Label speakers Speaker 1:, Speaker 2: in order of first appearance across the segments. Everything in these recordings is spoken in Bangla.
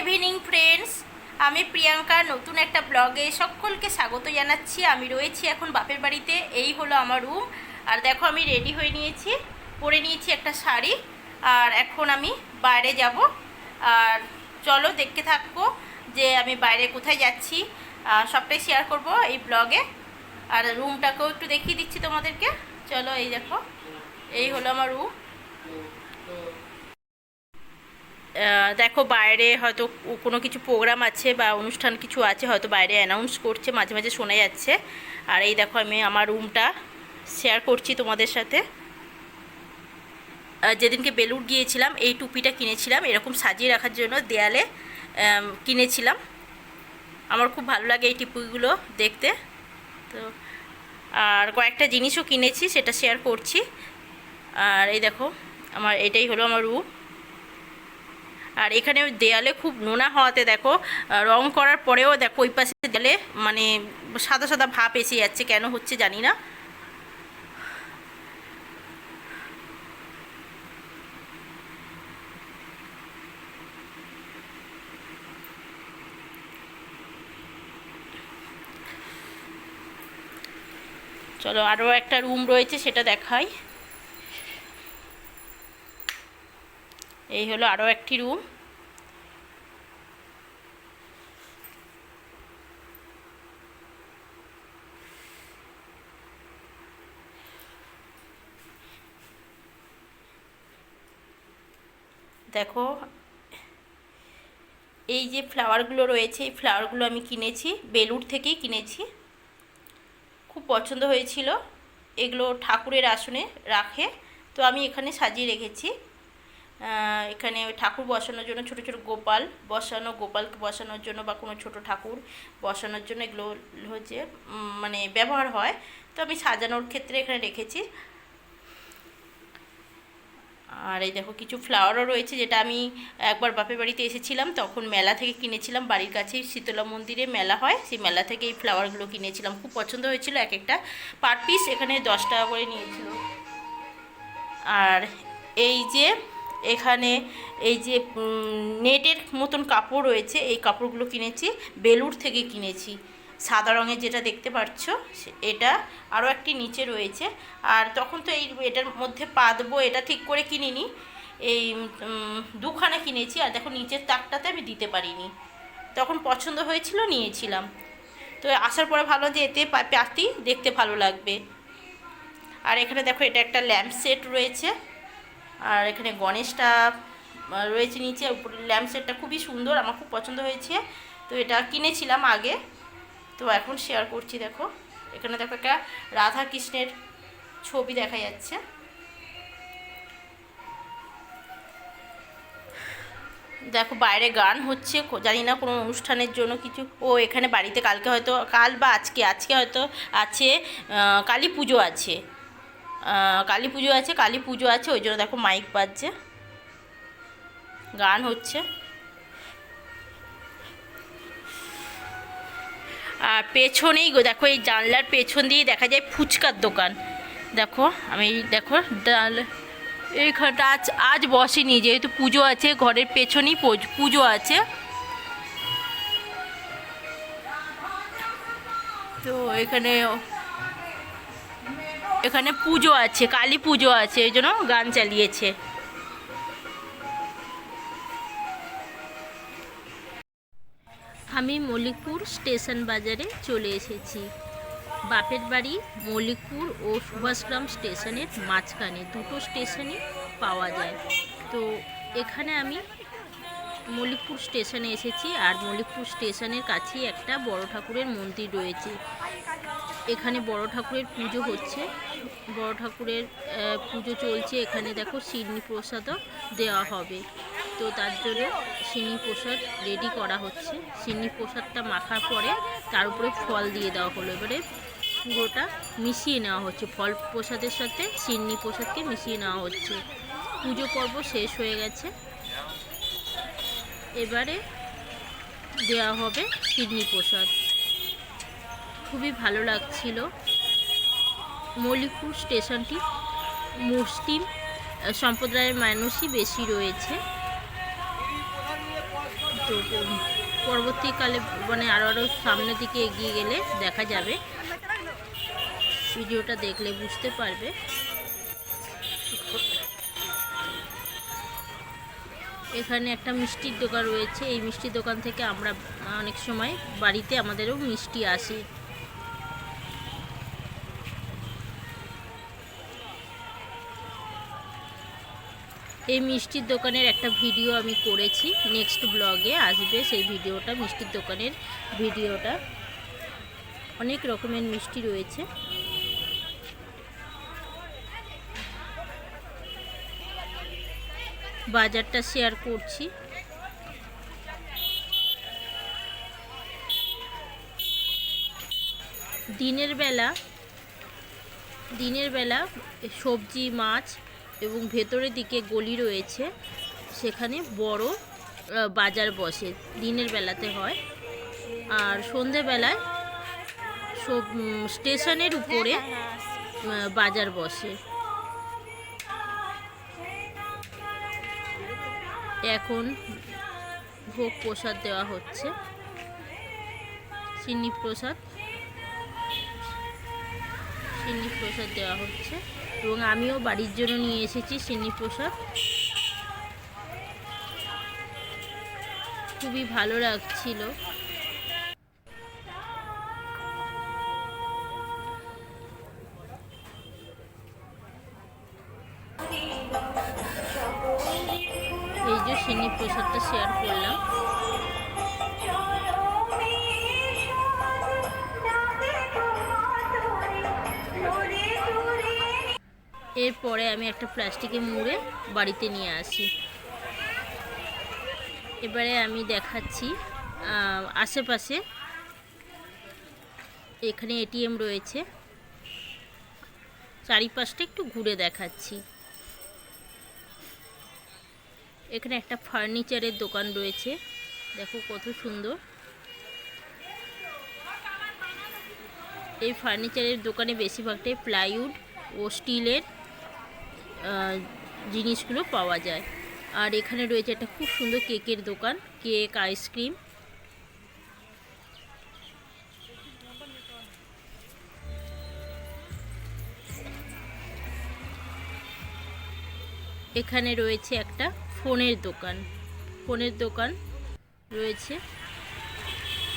Speaker 1: ইভিনিং ফ্রেন্ডস আমি প্রিয়াঙ্কা, নতুন একটা ব্লগে সকলকে স্বাগত জানাচ্ছি। আমি রয়েছি এখন বাপের বাড়িতে, এই হলো আমার রুম আর দেখো, আমি রেডি হয়ে নিয়েছি, পরে নিয়েছি একটা শাড়ি। আর এখন আমি বাইরে যাব। আর চলো দেখতে থাকব যে আমি বাইরে কোথায় যাচ্ছি। সবটাই শেয়ার করব এই ব্লগে। আর রুমটাকেও একটু দেখিয়ে দিচ্ছি তোমাদেরকে। চলো, এই দেখো, এই হলো আমার রুম দেখো বাইরে হয়তো কোনো কিছু প্রোগ্রাম আছে বা অনুষ্ঠান কিছু আছে, হয়তো বাইরে অ্যানাউন্স করছে, মাঝে মাঝে শোনা যাচ্ছে। আর এই দেখো আমি আমার রুমটা শেয়ার করছি তোমাদের সাথে। যেদিনকে বেলুর গিয়েছিলাম, এই টুপিটা কিনেছিলাম, এরকম সাজিয়ে রাখার জন্য দেয়ালে কিনেছিলাম। আমার খুব ভালো লাগে এই টিপুগুলো দেখতে। তো, আর কয়েকটা জিনিসও কিনেছি, সেটা শেয়ার করছি। আর এই দেখো, আমার এটাই হলো আমার রুম আর এখানে দেয়ালে খুব নোনা হওয়াতে দেখো রং করার পরেও দেখো ওই পাশে দেয়ালে মানে সাদা সাদা ভাব এসে যাচ্ছে, কেন হচ্ছে জানি না। চলো আরও একটা রুম রয়েছে, সেটা দেখাই। এই হলো আরও একটি রুম দেখো, এই যে ফ্লাওয়ারগুলো রয়েছে, এই ফ্লাওয়ারগুলো আমি কিনেছি বেলুর থেকেই কিনেছি। খুব পছন্দ হয়েছিল। এগুলো ঠাকুরের আসনে রাখে। তো আমি এখানে সাজিয়ে রেখেছি। এখানে ঠাকুর বসানোর জন্য ছোট ছোট গোপাল বসানো, গোপালকে বসানোর জন্য বা কোনো ছোট ঠাকুর বসানোর জন্য এগুলো হচ্ছে মানে ব্যবহার হয়। তো আমি সাজানোর ক্ষেত্রে এখানে রেখেছি। আর এই দেখো কিছু ফ্লাওয়ারও রয়েছে যেটা আমি একবার বাপের বাড়িতে এসেছিলাম, তখন মেলা থেকে কিনেছিলাম। বাড়ির কাছেই শীতলা মন্দিরে মেলা হয়, সেই মেলা থেকে এই ফ্লাওয়ারগুলো কিনেছিলাম। খুব পছন্দ হয়েছিল এক একটা পার পিস এখানে দশ টাকা করে নিয়েছিল। আর এই যে এখানে এই যে নেটের মতন কাপড় রয়েছে, এই কাপড়গুলো কিনেছি বেলুর থেকে কিনেছি। সাদা রঙের যেটা দেখতে পাচ্ছ এটা আরও একটি নিচে রয়েছে। আর তখন তো এই এটার মধ্যে পা দেবো এটা ঠিক করে কিনিনি। এই দুখানা কিনেছি, আর দেখো নিচের তাকটাতে আমি দিতে পারিনি। তখন পছন্দ হয়েছিল, নিয়েছিলাম। তো আসার পরে ভালো যে এতে পাতি দেখতে ভালো লাগবে। আর এখানে দেখো, এটা একটা ল্যাম্প সেট রয়েছে। আর এখানে গণেশটা রয়েছে নিচে, উপরে ল্যাম্প সেটটা খুবই সুন্দর, আমার খুব পছন্দ হয়েছে। তো এটা কিনেছিলাম আগে, তো এখন শেয়ার করছি, দেখো। এখানে দেখো একটা রাধা কৃষ্ণের ছবি দেখা যাচ্ছে। দেখো, বাইরে গান হচ্ছে জানি না কোনো অনুষ্ঠানের জন্য কিছু, ও এখানে বাড়িতে কালকে হয়তো, কাল বা আজকে আজকে হয়তো আছে কালী পুজো আছে। কালী পুজো আছে, কালী পুজো আছে, ওই জন্য দেখো মাইক বাজছে। গান হচ্ছে। আর পেছনেই দেখো এই জানলার পেছন দিয়ে দেখা যায় ফুচকার দোকান। দেখো, আমি দেখো, ডাল, এইখানটা আজ আজ বসেনি, যেহেতু পুজো আছে, ঘরের পেছনেই পুজো আছে। তো এখানে এখানে পুজো আছে, কালী পুজো আছে, এই জন্য গান চালিয়েছে। আমি মল্লিকপুর স্টেশন বাজারে চলে এসেছি। বাপের বাড়ি মল্লিকপুর ও সুভাষগ্রাম স্টেশনের মাঝখানে, দুটো স্টেশনই পাওয়া যায়। তো এখানে আমি মল্লিকপুর স্টেশনে এসেছি, আর মল্লিকপুর স্টেশনের কাছেই একটা বড় ঠাকুরের মন্দির রয়েছে। এখানে বড় ঠাকুরের পুজো হচ্ছে। বড় ঠাকুরের পুজো চলছে। এখানে দেখো সিন্নি প্রসাদও দেওয়া হবে। তো তার জন্য সিন্নি প্রসাদ রেডি করা হচ্ছে। সিন্নি প্রসাদটা মাখার পরে তার উপরে ফল দিয়ে দেওয়া হলো। এবারে পুরোটা মিশিয়ে নেওয়া হচ্ছে। ফল প্রসাদের সাথে সিন্নি প্রসাদকে মিশিয়ে নেওয়া হচ্ছে। পুজো পর্ব শেষ হয়ে গেছে। এবারে দেওয়া হবে সিডনি প্রসাদ। খুবই ভালো লাগছিল। মল্লিকপুর স্টেশনটি মুসলিম সম্প্রদায়ের মানুষই বেশি রয়েছে। তো পরবর্তীকালে মানে আরও আরও সামনের দিকে এগিয়ে গেলে দেখা যাবে। ভিডিওটা দেখলে বুঝতে পারবে। এখানে একটা মিষ্টির দোকান রয়েছে। এই মিষ্টির দোকান থেকে আমরা অনেক সময় বাড়িতে আমাদেরও মিষ্টি আসে। এই মিষ্টির দোকানের একটা ভিডিও আমি করেছি নেক্সট ব্লগে আসবে সেই ভিডিওটা, মিষ্টির দোকানের ভিডিওটা। অনেক রকমের মিষ্টি রয়েছে। বাজারটা শেয়ার করছি। দিনের বেলা দিনের বেলা সবজি, মাছ এবং ভেতরের দিকে গলি রয়েছে। সেখানে বড় বাজার বসে। দিনের বেলাতে হয়। আর সন্ধেবেলায় সব স্টেশনের উপরে বাজার বসে। এখন ভোগ প্রসাদ দেওয়া হচ্ছে। চিনি প্রসাদ। সিন্নি প্রসাদ দেওয়া হচ্ছে এবং আমিও বাড়ির জন্য নিয়ে এসেছি সিন্নি প্রসাদ। খুবই ভালো লাগছিল। এই যে সিন্নি প্রসাদটা শেয়ার করলাম। এরপরে আমি একটা প্লাস্টিকে মুড়ে বাড়িতে নিয়ে আসি। এবারে আমি দেখাচ্ছি আশেপাশে এখানে এটিএম রয়েছে। চারিপাশটা একটু ঘুরে দেখাচ্ছি। এখানে একটা ফার্নিচারের দোকান রয়েছে। দেখো কত সুন্দর। এই ফার্নিচারের দোকানে বেশিরভাগটাই প্লাইউড ও স্টিলের। জিনিসগুলো পাওয়া যায়। আর এখানে রয়েছে একটা খুব সুন্দর কেকের দোকান, কেক, আইসক্রিম। এখানে রয়েছে একটা ফোনের দোকান। ফোনের দোকান রয়েছে।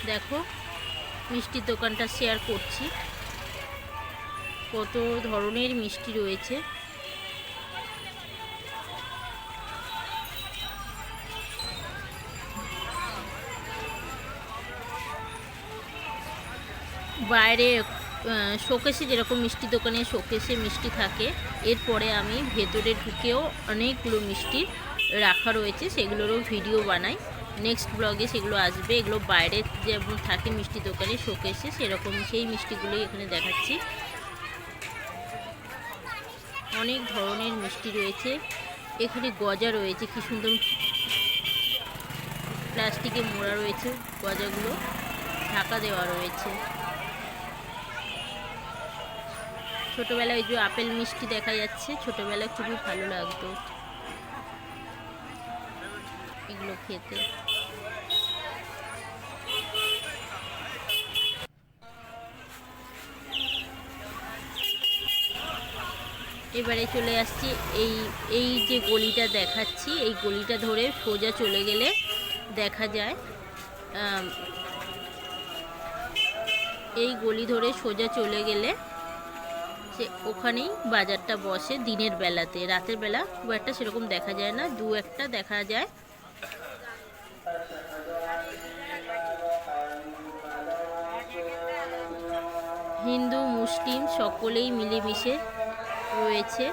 Speaker 1: দেখো মিষ্টির দোকানটা শেয়ার করছি। কত ধরনের মিষ্টি রয়েছে। বাইরে শোকেসে যেরকম মিষ্টি দোকানে শোকেসে মিষ্টি থাকে, এরপরে আমি ভেতরে ঢুকেও অনেকগুলো মিষ্টি রাখা রয়েছে, সেগুলোরও ভিডিও বানাই। নেক্সট ব্লগে সেগুলো আসবে, এগুলো বাইরে যেমন থাকে মিষ্টি দোকানে শোকেসে সেরকম সেই মিষ্টিগুলোই এখানে দেখাচ্ছি। অনেক ধরনের মিষ্টি রয়েছে, এখানে গজা রয়েছে, কি সুন্দর প্লাস্টিকে মোড়া রয়েছে গজাগুলো, ঢাকা দেওয়া রয়েছে। ছোটোবেলায় ওই যে আপেল মিষ্টি দেখা যাচ্ছে, ছোটোবেলায় খুবই ভালো লাগতো। এগুলো খেতে। এবারে চলে আসছি, এই এই যে গলিটা দেখাচ্ছি, এই গলিটা ধরে সোজা চলে গেলে দেখা যায় এই গলি ধরে সোজা চলে গেলে সে ওখানেই বাজারটা বসে দিনের বেলাতে। রাতের বেলা খুব একটা সেরকম দেখা যায় না, দু একটা দেখা যায়। হিন্দু, মুসলিম সকলেই মিলেমিশে রয়েছে,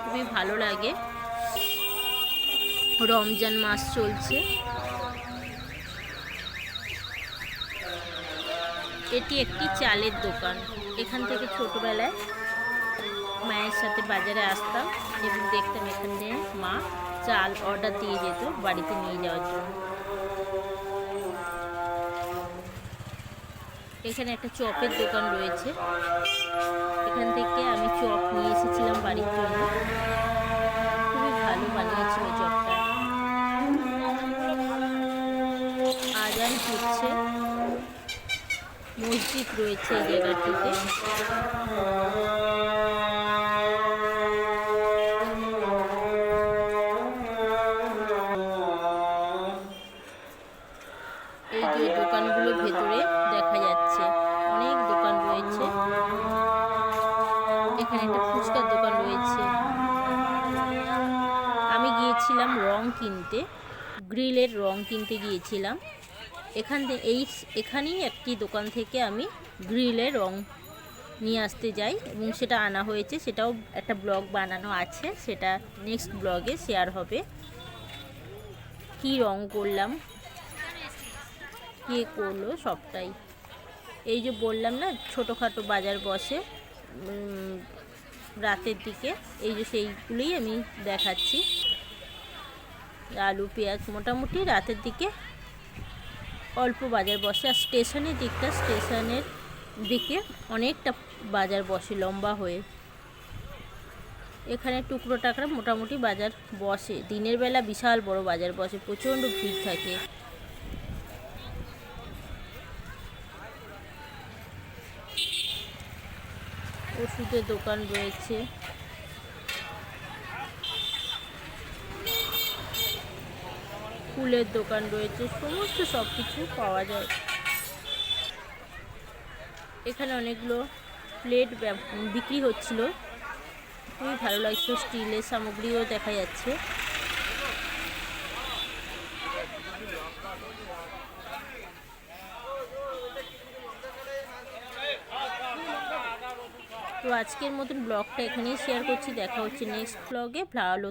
Speaker 1: খুবই ভালো লাগে। রমজান মাস চলছে। এটি একটি চালের দোকান। এখান থেকে ছোটবেলায় মায়ের সাথে বাজারে আসতাম এবং দেখতাম এখানে মা চাল অর্ডার দিয়ে যেত বাড়িতে নিয়ে যাওয়ার জন্য। এখানে একটা চপের দোকান রয়েছে। এখান থেকে আমি চপ নিয়ে এসেছিলাম বাড়ির জন্য। খুবই ভালো বানিয়েছিল চপটা। আজান হচ্ছে। মসজিদ রয়েছে এই জায়গাটিতে। গিয়েছিলাম রং কিনতে, গ্রিলের রং কিনতে গিয়েছিলাম। এখান এই এখানেই একটি দোকান থেকে আমি গ্রিলের রং নিয়ে আসতে যাই এবং সেটা আনা হয়েছে। সেটাও একটা ব্লগ বানানো আছে, সেটা নেক্সট ব্লগে শেয়ার হবে। কি রং করলাম? কে করল সবটাই। এই যে বললাম না, ছোটোখাটো বাজার বসে রাতের দিকে, এই যে সেইগুলোই আমি দেখাচ্ছি। আলু, পেঁয়াজ মোটামুটি রাতের দিকে অল্প বাজার বসে। আর স্টেশনের দিকটা, স্টেশনের দিকে অনেকটা বাজার বসে, লম্বা হয়ে। এখানে টুকরো টাকরা মোটামুটি বাজার বসে। দিনের বেলা বিশাল বড় বাজার বসে, প্রচণ্ড ভিড় থাকে। ওষুধের দোকান রয়েছে। ফুলের দোকান রয়েছে, সমস্ত সব কিছু পাওয়া যায়। এখানে অনেকগুলো প্লেট বিক্রি হচ্ছিল। খুবই ভালো লাগছে স্টিলের সামগ্রীও দেখা যাচ্ছে। তো আজকের মতন ব্লগটা এখানেই শেয়ার করছি, দেখা হচ্ছে নেক্সট ব্লগে, ভালো